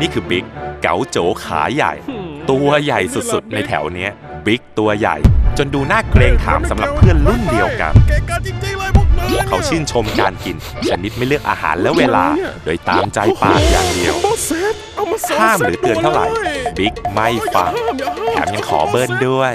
นี่คือบิ๊กเก๋าโจขาใหญ่ ตัวใหญ่สุดๆ ในแถวเนี้ยบิ๊กตัวใหญ่ จนดูน่าเกรงขามสำหรับเพื่อนรุ่นเดียวกัน เก่งกันจริงๆเลยพวกนายเขาชื่นชมการกิน ชนิดไม่เลือกอาหารและเวลา โดยตามใจปากอย่างเดียวอามาเซตเอามาสองห้ามซตหรือเตือนเท่าไหร่บิ๊กไม่ฟัง แถมยังขอเบิ้ลด้วย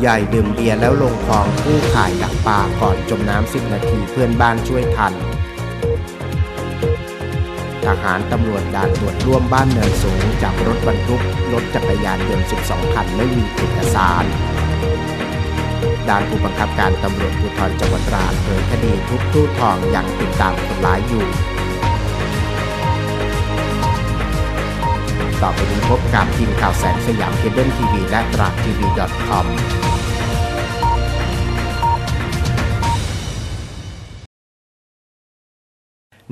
ใหญ่ดื่มเบียร์แล้วลงคลองกู้ข่ายดักปลาก่อนจมน้ำสิบนาทีเพื่อนบ้านช่วยทัน ทหารตำรวจด่านตรวจร่วมบ้านเนินสูงจับรถบรรทุกรถจักรยานยนต์ 12 คันไม่มีเอกสารด่านผู้บังคับการตำรวจภูธรจังหวัดตราดเผยคดีทุบตู้ทองยังติดตามคนร้ายอยู่ ต่อไปนี้พบกับทีมข่าวแสงสยามเคเบิลทีวีและตราดทีวี .com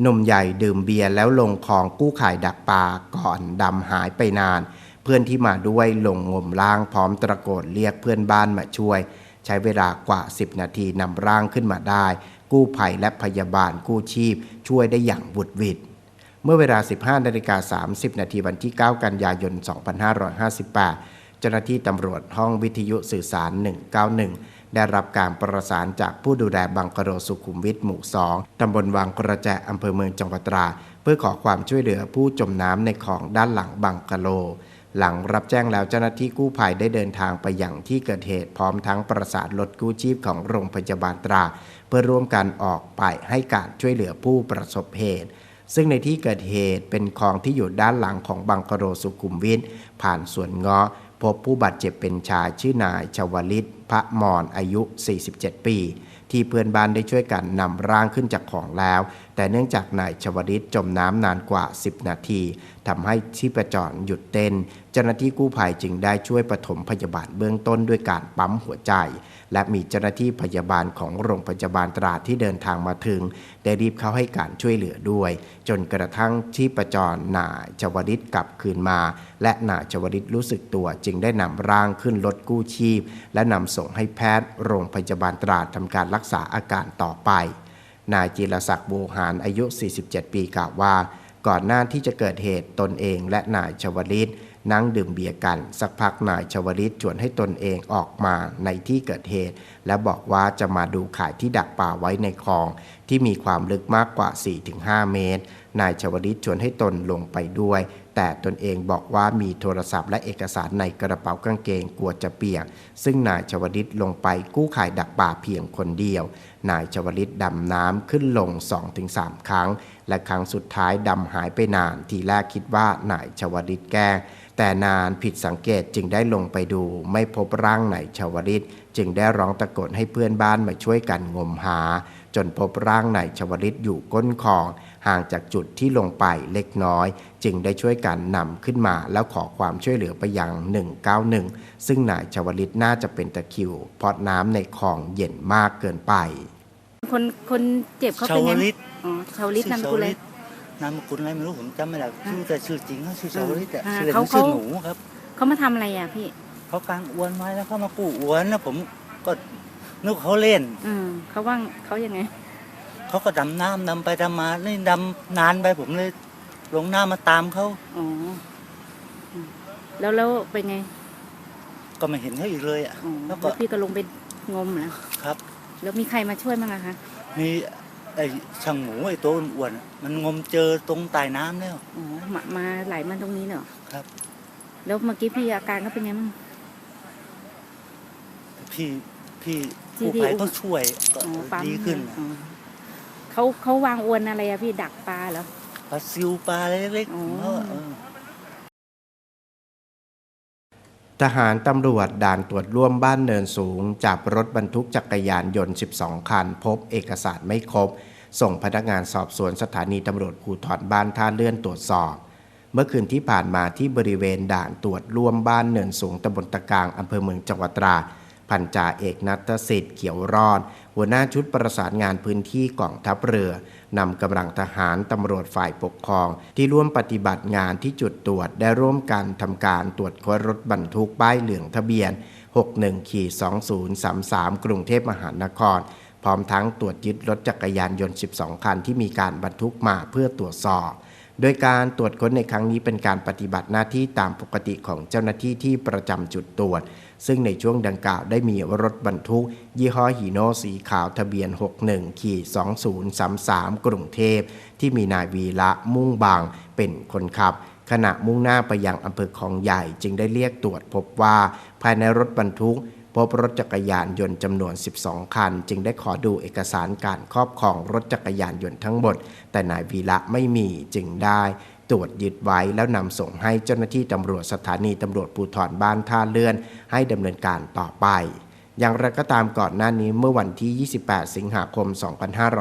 หนุ่มใหญ่ดื่มเบียร์แล้วลงคลองกู้ข่ายดักปลาก่อนดำหายไปนาน เพื่อนที่มาด้วยลงงมร่างพร้อมตะโกนเรียกเพื่อนบ้านมาช่วย ใช้เวลากว่า 10 นาทีนำร่างขึ้นมาได้ กู้ภัยและพยาบาลกู้ชีพ ช่วยได้อย่างบุดหวิดเมื่อเวลา 15นาฬิกา30 นาทีวันที่ 9 กันยายน 2558 เจ้าหน้าที่ตำรวจห้องวิทยุสื่อสาร 191 ได้รับการประสานจากผู้ดูแลบังกะโรสุขุมวิทหมู่2ตำบลวังกระแจอำเภอเมืองจังหวัดตราดเพื่อขอความช่วยเหลือผู้จมน้ำในคลองด้านหลังบังกะโลหลังรับแจ้งแล้วเจ้าหน้าที่กู้ภัยได้เดินทางไปอย่างที่เกิดเหตุพร้อมทั้งประสานรถกู้ชีพของโรงพยาบาลตรา เพื่อร่วมกันออกไปให้การช่วยเหลือผู้ประสบเหตุ ซึ่งในที่เกิดเหตุเป็นคลองที่อยู่ด้านหลังของบังกะโรสุขุมวิทผ่านสวนเงาะ พบผู้บาดเจ็บเป็นชายชื่อนายชวลิตพระมอนอายุ 47 ปี ที่เพื่อนบ้านได้ช่วยกันนำร่างขึ้นจากของแล้ว แต่เนื่องจากนายชวลิตจมน้ำนานกว่า 10 นาทีทำให้ชีพจรหยุดเต้น เจ้าหน้าที่กู้ภัยจึงได้ช่วยปฐมพยาบาลเบื้องต้นด้วยการปั๊มหัวใจ และมีเจ้าหน้าที่พยาบาลของโรงพยาบาลตราดที่เดินทางมาถึง ได้รีบเข้าให้การช่วยเหลือด้วย จนกระทั่งชีพจรนายชวลิตกลับคืนมา และนายชวลิตรู้สึกตัวจึงได้นำร่างขึ้นรถกู้ชีพ และนำส่งให้แพทย์โรงพยาบาลตราดทำการรักษาอาการต่อไป นายจิรศักดิ์บูหารอายุ 47 ปีกล่าวว่า ก่อนหน้าที่จะเกิดเหตุตนเองและนายชวลิตนั่งดื่มเบียร์กัน สักพักนายชวลิตชวนให้ตนเองออกมาในที่เกิดเหตุ และบอกว่าจะมาดูข่ายที่ดักปลาไว้ในคลอง ที่มีความลึกมากกว่า 4-5 เมตร นายชวลิตชวนให้ตนลงไปด้วย แต่ตนเองบอกว่ามีโทรศัพท์และเอกสารในกระเป๋ากางเกงกลัวจะเปียก ซึ่งนายชวลิตลงไปกู้ข่ายดักปลาเพียงคนเดียว นายชวลิตดำน้ำขึ้นลง 2-3 ครั้ง และครั้งสุดท้ายดำหายไปนาน ทีแรกคิดว่านายชวลิตแกล้งแต่นานผิดสังเกตจึงได้ลงไปดู ไม่พบร่างนายชวลิต จึงได้ร้องตะโกนให้เพื่อนบ้านมาช่วยกันงมหา จนพบร่างนายชวลิตอยู่ก้นคลอง ห่างจากจุดที่ลงไปเล็กน้อย จึงได้ช่วยกันนำขึ้นมาแล้วขอความช่วยเหลือไปยัง 191 ซึ่งนายชวลิตน่าจะเป็นตะคริวเพราะน้ำในคลองเย็นมากเกินไป คนคนเจ็บเขาชาเป็นวไงลิตอ๋อชาวลิตนามสกุลเลยนามสกุลอะไรไม่รู้ผมจำไม่ได้อ่าชื่อแต่ชื่อจริงเขาชื่อชาวลิตอะอ่าชื่อเล่นเขาชื่อเขาหนูครับเขามาทำอะไรอะพี่เขากางอวนไว้แล้วเขามากู้อวนแล้วผมก็ นึกเขาเล่นอืมเขาว่างเขายังไง เขาก็ดำน้ำดำไปดำมานี่ดำนานไปผมเลย ลงน้ำมาตามเขาอ๋ออืมแล้วแล้วเป็นไงก็ไม่เห็นเขาอีกเลยอะ อ๋อแล้วก็แล้วพี่ก็ลงไปงมเหรอครับ แล้วมีใครมาช่วยบ้างอะคะมีไอ้ช่างหมูไอ้ตัวอ้วนๆอะมันงมเจอตรงใต้น้ำแล้ว อ๋อมามาไหลมาตรงนี้เนอะครับ แล้วเมื่อกี้พี่อาการเขาเป็นไงบ้างพี่พี่ ที่ผู้ที่ภัยต้องช่วยก็อ๋อปั๊มดีขึ้นอ๋อเขาเขาวางอวนอะไรอะพี่ดักปลาเหรอปลาซิวปลาเล็กอ๋อๆเออเออทหารตำรวจด่านตรวจร่วมบ้านเนินสูง จับรถบรรทุกจักรยานยนต์ 12 คัน พบเอกสารไม่ครบ ส่งพนักงานสอบสวนสถานีตำรวจภูธรบ้านท่าเลื่อนตรวจสอบ เมื่อคืนที่ผ่านมาที่บริเวณด่านตรวจร่วมบ้านเนินสูงตำบลตะกางอำเภอเมืองจังหวัดตราด พันจ่าเอกนัทสิทธิ์เขียวรอด หัวหน้าชุดประสานงานพื้นที่กองทัพเรือนำกำลังทหารตำรวจฝ่ายปกครอง ที่ร่วมปฏิบัติงานที่จุดตรวจได้ร่วมกันทำการตรวจค้นรถบรรทุกป้ายเหลืองทะเบียน 61ขี2033 กรุงเทพมหานคร พร้อมทั้งตรวจยึดรถจักรยานยนต์ 12 คันที่มีการบรรทุกมาเพื่อตรวจสอบโดยการตรวจค้นในครั้งนี้เป็นการปฏิบัติหน้าที่ตามปกติของเจ้าหน้าที่ที่ประจำจุดตรวจ ซึ่งในช่วงดังกล่าวได้มีรถบรรทุก ยี่ห้อฮีโน่สีขาวทะเบียน 61ขี2033 กรุงเทพ ที่มีนายวีระมุ่งบางเป็นคนขับ ขณะมุ่งหน้าไปยังอำเภอคลองใหญ่จึงได้เรียกตรวจพบว่า ภายในรถบรรทุกพบรถจักรยานยนต์จำนวน 12 คัน จึงได้ขอดูเอกสารการครอบครองรถจักรยานยนต์ทั้งหมด แต่นายวีระไม่มีจึงได้ ตรวจยึดไว้แล้วนำส่งให้เจ้าหน้าที่ตำรวจสถานีตำรวจภูธรบ้านท่าเลื่อน ให้ดำเนินการต่อไป อย่างไรก็ตามก่อนหน้านี้เมื่อวันที่ 28 สิงหาคม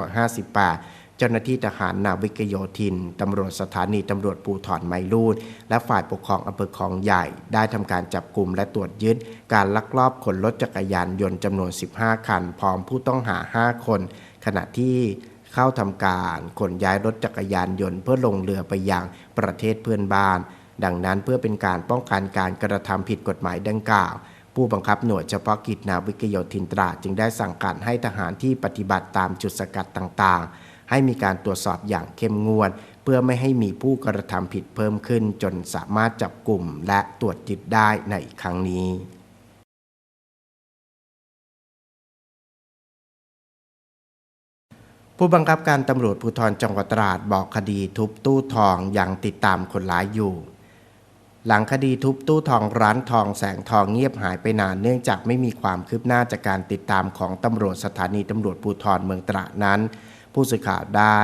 2558 เจ้าหน้าที่ทหารนาวิกโยธินตำรวจสถานีตำรวจภูธรไมลูด และฝ่ายปกครองอำเภอคลองใหญ่ ได้ทำการจับกลุ่มและตรวจยึด การลักลอบขนรถจักรยานยนต์จำนวน 15 คัน พร้อมผู้ต้องหา 5 คน ขณะที่ เข้าทำการขนย้ายรถจักรยานยนต์เพื่อลงเรือไปยังประเทศเพื่อนบ้าน ดังนั้นเพื่อเป็นการป้องกันการกระทำผิดกฎหมายดังกล่าว ผู้บังคับหน่วยเฉพาะกิจนาวิกโยธินตราจึงได้สั่งการให้ทหารที่ปฏิบัติตามจุดสกัดต่างๆ ให้มีการตรวจสอบอย่างเข้มงวดเพื่อไม่ให้มีผู้กระทำผิดเพิ่มขึ้น จนสามารถจับกลุ่มและตรวจยึดได้ในครั้งนี้ ผู้บังคับการตำรวจภูธรจังหวัดตราดบอกคดีทุบตู้ทองยังติดตามคนร้ายอยู่ หลังคดีทุบตู้ทองร้านทองแสงทองเงียบหายไปนานเนื่องจากไม่มีความคืบหน้าจากการติดตามของตำรวจสถานีตำรวจภูธรเมืองตราดนั้น ผู้สื่อข่าวได้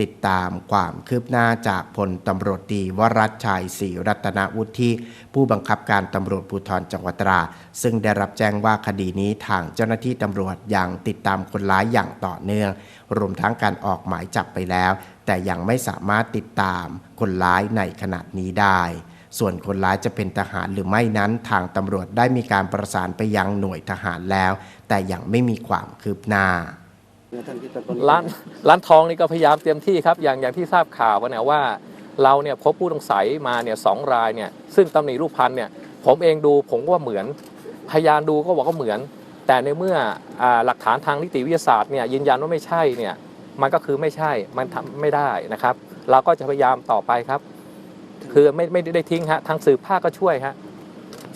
ติดตามความคืบหน้าจากพลตำรวจตรีวรัชชัยศรีรัตนวุฒิผู้บังคับการตำรวจภูธรจังหวัดตรา ซึ่งได้รับแจ้งว่าคดีนี้ทางเจ้าหน้าที่ตำรวจยังติดตามคนร้ายอย่างต่อเนื่อง รวมทั้งการออกหมายจับไปแล้ว แต่ยังไม่สามารถติดตามคนร้ายในขณะนี้ได้ส่วนคนร้ายจะเป็นทหารหรือไม่นั้น ทางตำรวจได้มีการประสานไปยังหน่วยทหารแล้ว แต่ยังไม่มีความคืบหน้า ร้านร้านทองนี่ก็พยายามเตรียมที่ครับอย่างอย่างที่ทราบข่าวกันเนี่ยว่า เราเนี่ยพบผู้ต้องสัยมาเนี่ยสองรายเนี่ยซึ่งตำหนิรูปพันธ์เนี่ยผมเองดูผมก็ว่าเหมือน พยานดูก็บอกว่าเหมือน แต่ในเมื่ออหลักฐานทางนิติวิทยาศาสตร์เนี่ยยืนยันว่าไม่ใช่เนี่ยมันก็คือไม่ใช่มันทำไม่ได้นะครับ เราก็จะพยายามต่อไปครับ คือไม่ไม่ได้ทิ้งฮะทางสืบภาคก็ช่วยฮะ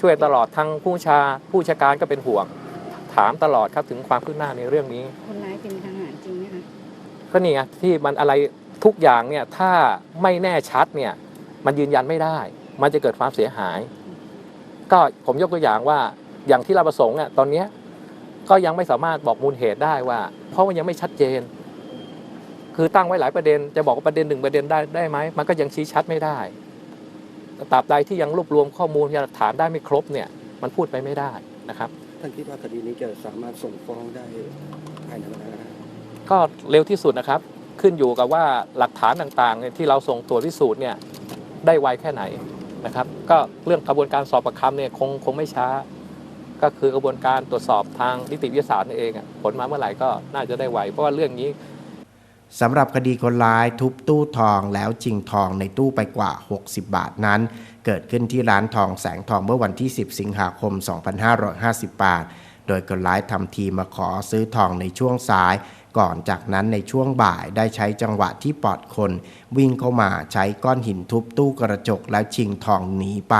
ช่วยตลอดทางผู้ชาผู้ชาการก็เป็นห่วง ถามตลอดครับถึงความคืบหน้าในเรื่องนี้ คนร้ายเป็นทหารจริงไหมคะก็นี่ไงที่มันอะไรทุกอย่างเนี่ยถ้าไม่แน่ชัดเนี่ยมันยืนยันไม่ได้ มันจะเกิดความเสียหาย ก็ผมยกตัวอย่างว่าอย่างที่เราประสงค์อะตอนเนี้ยก็ยังไม่สามารถบอกมูลเหตุได้ว่า เพราะมันยังไม่ชัดเจน คือตั้งไว้หลายประเด็น จะบอกว่าประเด็นหนึ่งประเด็นได้ได้ไหมมันก็ยังชี้ชัดไม่ได้ตราบใดที่ยังรวบรวมข้อมูลพยานหลักฐานได้ไม่ครบเนี่ย มันพูดไปไม่ได้นะครับ ท่านคิดว่าคดีนี้จะสามารถส่งฟ้องได้ภายในเวลาไหนก็เร็วที่สุดนะครับ ขึ้นอยู่กับว่าหลักฐานต่างๆเนี่ยที่เราส่งตรวจพิสูจน์เนี่ยได้ไวแค่ไหนนะครับ ก็เรื่องกระบวนการสอบประคำเนี่ยคงคงไม่ช้า ก็คือกระบวนการตรวจสอบทางนิติวิทยาศาสตร์นั่นเองอะผลมาเมื่อไหร่ก็น่าจะได้ไวเพราะว่าเรื่องนี้ สำหรับคดีคนร้ายทุบตู้ทองแล้วชิงทองในตู้ไปกว่า 60 บาทนั้น เกิดขึ้นที่ร้านทองแสงทองเมื่อวันที่ 10 สิงหาคม 2558โดยคนร้ายทำทีมาขอซื้อทองในช่วงสาย ก่อนจากนั้นในช่วงบ่ายได้ใช้จังหวะที่ปอดคน วิ่งเข้ามาใช้ก้อนหินทุบตู้กระจกแล้วชิงทองหนีไป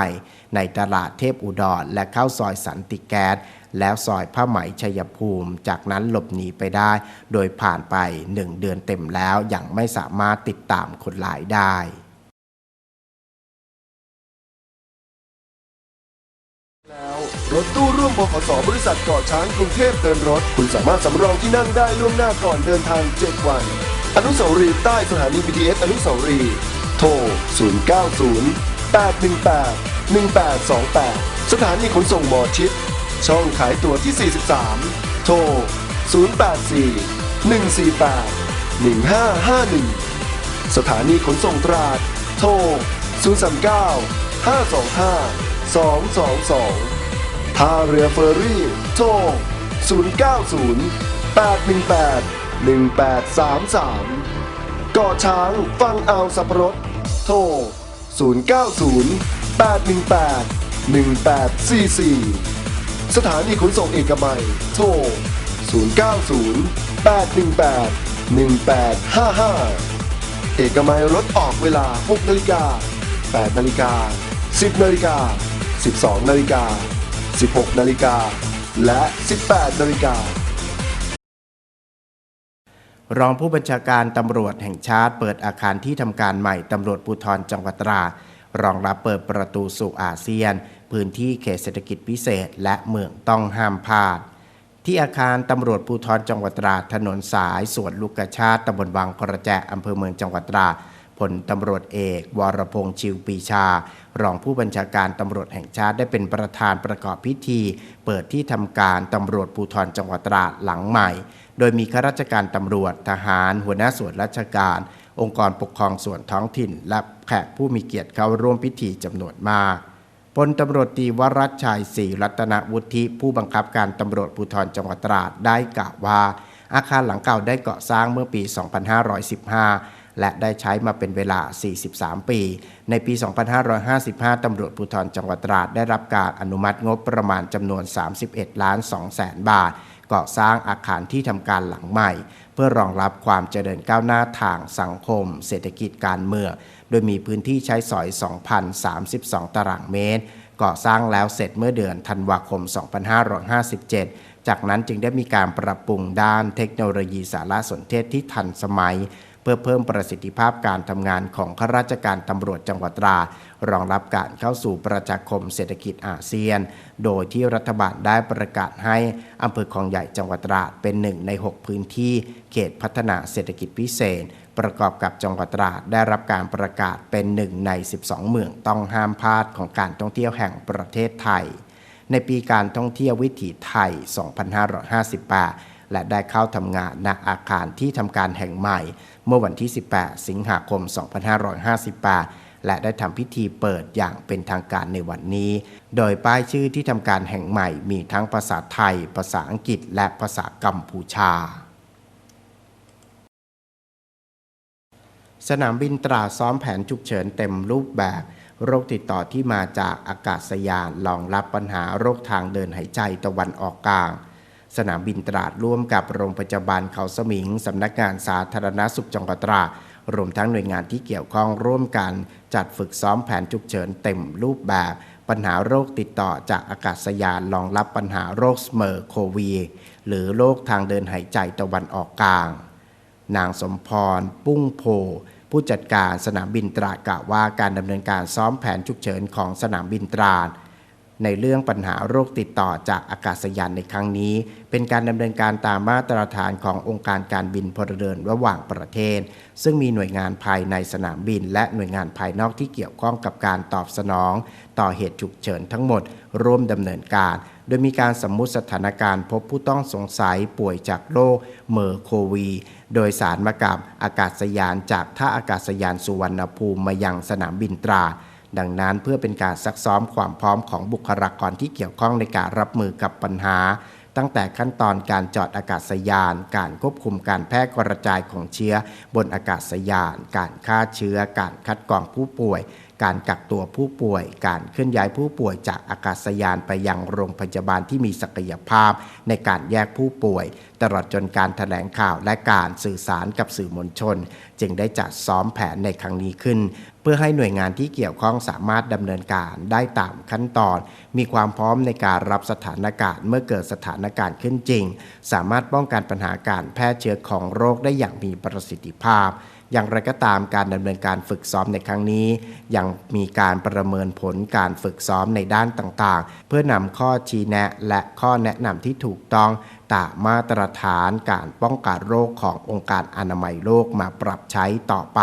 ในตลาดเทพอุดรและเข้าซอยสันติแก๊ส แล้วซอยผ้าไหมชัยภูมิ จากนั้นหลบหนีไปได้ โดยผ่านไปหนึ่งเดือนเต็มแล้วยังไม่สามารถติดตามคนร้ายได้แล้วรถตู้ร่วมบขสบริษัทเกาะช้างกรุงเทพเดินรถ คุณสามารถสำรองที่นั่งได้ล่วงหน้าก่อนเดินทาง 7 วัน อนุสาวรีย์ใต้สถานี BTS อนุสาวรีย์โทร 090 818 1828 สถานีขนส่งหมอชิด ช่องขายตั๋วที่ 43 โทร 084 148 1551 สถานีขนส่งตราด โทร 039 525 222 ท่าเรือเฟอร์รี่ โทร 090 818 1833กาะช้างฟังเอาสับปะรดโทร 090 818 1844 สถานีขนส่งเอกมัย โทร 090 818 1855 เอกมัยรถออกเวลา 6 นาฬิกา 8 นาฬิกา 10 นาฬิกา 12 นาฬิกา 16 นาฬิกา และ 18 นาฬิการองผู้บัญชาการตำรวจแห่งชาติเปิดอาคารที่ทำการใหม่ตำรวจภูธรจังหวัดตรา รองรับเปิดประตูสู่อาเซียน พื้นที่เขตเศรษฐกิจพิเศษ และเมืองต้องห้ามพลาด ที่อาคารตำรวจภูธรจังหวัดตราดถนนสายสวนลูกกชาติตำบลวังกระแจอำเภอเมืองจังหวัดตราดพลตำรวจเอก วรพงษ์ชิวปีชา รองผู้บัญชาการตำรวจแห่งชาติได้เป็นประธานประกอบพิธี เปิดที่ทำการตำรวจภูธรจังหวัดตราดหลังใหม่ โดยมีข้าราชการตำรวจทหาร หัวหน้าส่วนราชการ องค์กรปกครองส่วนท้องถิ่น และแขกผู้มีเกียรติเข้าร่วมพิธีจำนวนมาก พลตำรวจตรีวรัชชัยศรีรัตนวุฒิผู้บังคับการตำรวจภูธรจังหวัดตราดได้กล่าวว่า อาคารหลังเก่าได้ก่อสร้างเมื่อปี 2515 และได้ใช้มาเป็นเวลา 43 ปี ในปี 2555 ตำรวจภูธรจังหวัดตราดได้รับการอนุมัติงบประมาณจำนวน 31 ล้าน2แสนบาท ก่อสร้างอาคารที่ทำการหลังใหม่ เพื่อรองรับความเจริญก้าวหน้าทางสังคม เศรษฐกิจการเมือง โดยมีพื้นที่ใช้สอย 2,032 ตารางเมตร ก่อสร้างแล้วเสร็จเมื่อเดือนธันวาคม 2557 จากนั้นจึงได้มีการปรับปรุงด้านเทคโนโลยีสารสนเทศที่ทันสมัย เพื่อเพิ่มประสิทธิภาพการทำงานของข้าราชการตำรวจจังหวัดตรา รองรับการเข้าสู่ประชาคมเศรษฐกิจอาเซียน โดยที่รัฐบาลได้ประกาศให้อำเภอคลองใหญ่จังหวัดตราเป็นหนึ่งใน 6 พื้นที่เขตพัฒนาเศรษฐกิจพิเศษ ประกอบกับจังหวัดตราดได้รับการประกาศเป็นหนึ่งใน 12 เมืองต้องห้ามพลาดของการท่องเที่ยวแห่งประเทศไทยในปีการท่องเที่ยววิถีไทย 2558 และได้เข้าทำงานณอาคารที่ทำการแห่งใหม่ เมื่อวันที่ 18 สิงหาคม 2558 และได้ทำพิธีเปิดอย่างเป็นทางการในวันนี้ โดยป้ายชื่อที่ทำการแห่งใหม่มีทั้งภาษาไทย ภาษาอังกฤษ และภาษากัมพูชาสนามบินตราซ้อมแผนฉุกเฉินเต็มรูปแบบ โรคติดต่อที่มาจากอากาศยานรองรับปัญหาโรคทางเดินหายใจตะวันออกกลาง สนามบินตราดร่วมกับโรงพยาบาลเขาสมิงสำนักงานสาธารณสุขจังหวัดตราดรวมทั้งหน่วยงานที่เกี่ยวข้องร่วมกัน จัดฝึกซ้อมแผนฉุกเฉินเต็มรูปแบบ ปัญหาโรคติดต่อจากอากาศยานรองรับปัญหาโรคสเมอร์โควี หรือโรคทางเดินหายใจตะวันออกกลาง นางสมพร ปุ้งโพ ผู้จัดการสนามบินตราดกล่าวว่าการดำเนินการซ้อมแผนฉุกเฉินของสนามบินตราด ในเรื่องปัญหาโรคติดต่อจากอากาศยานในครั้งนี้ เป็นการดำเนินการตามมาตรฐานขององค์การการบินพลเรือนระหว่างประเทศ ซึ่งมีหน่วยงานภายในสนามบิน และหน่วยงานภายนอกที่เกี่ยวข้องกับการตอบสนอง ต่อเหตุฉุกเฉินทั้งหมด ร่วมดำเนินการ โดยมีการสมมุติสถานการณ์พบผู้ต้องสงสัยป่วยจากโรคเมอร์โควี โดยสารมากับอากาศยานจากท่าอากาศยานสุวรรณภูมิมายังสนามบินตราด ดังนั้นเพื่อเป็นการซักซ้อมความพร้อมของบุคลากรที่เกี่ยวข้องในการรับมือกับปัญหา ตั้งแต่ขั้นตอนการจอดอากาศยาน การควบคุมการแพร่กระจายของเชื้อบนอากาศยาน การฆ่าเชื้อ การคัดกรองผู้ป่วย การกักตัวผู้ป่วย การเคลื่อนย้ายผู้ป่วยจากอากาศยานไปยังโรงพยาบาลที่มีศักยภาพ ในการแยกผู้ป่วย ตลอดจนการถแถลงข่าวและการสื่อสารกับสื่อมวลชน จึงได้จัดซ้อมแผนในครั้งนี้ขึ้น เพื่อให้หน่วยงานที่เกี่ยวข้องสามารถดำเนินการได้ตามขั้นตอน มีความพร้อมในการรับสถานการณ์เมื่อเกิดสถานการณ์ขึ้นจริง สามารถป้องกันปัญหาการแพร่เชื้อของโรคได้อย่างมีประสิทธิภาพ อย่างไรก็ตามการดำเนินการฝึกซ้อมในครั้งนี้ ยังมีการประเมินผลการฝึกซ้อมในด้านต่างๆ เพื่อนำข้อชี้แนะและข้อแนะนำที่ถูกต้องตามมาตรฐานการป้องกันโรคขององค์การอนามัยโลกมาปรับใช้ต่อไป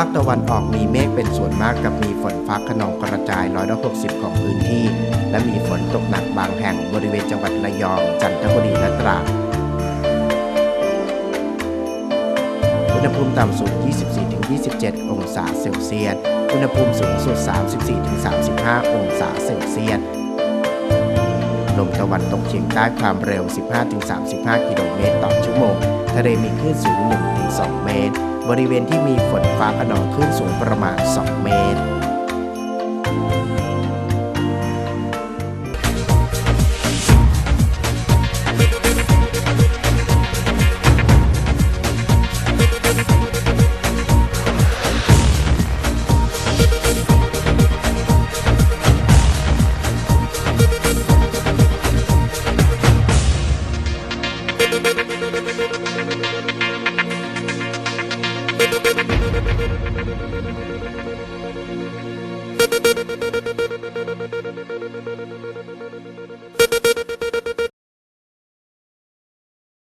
ภาคตะวันออกมีเมฆเป็นส่วนมากกับมีฝนฟ้าขนองกระจายร้อยละ60ของพื้นที่ และมีฝนตกหนักบางแห่งบริเวณจังหวัดระยอง จันทบุรีและตราดอุณหภูมิต่ำสุด 24-27 องศาเซลเซียส อุณหภูมิสูงสุด 34-35 องศาเซลเซียส ลมตะวันตกเฉียงใต้ความเร็ว 15-35 กิโลเมตรต่อชั่วโมง ทะเลมีคลื่นสูง 1-2 เมตร บริเวณที่มีฝนฟ้าขนองคลื่นสูงประมาณ 2 เมตร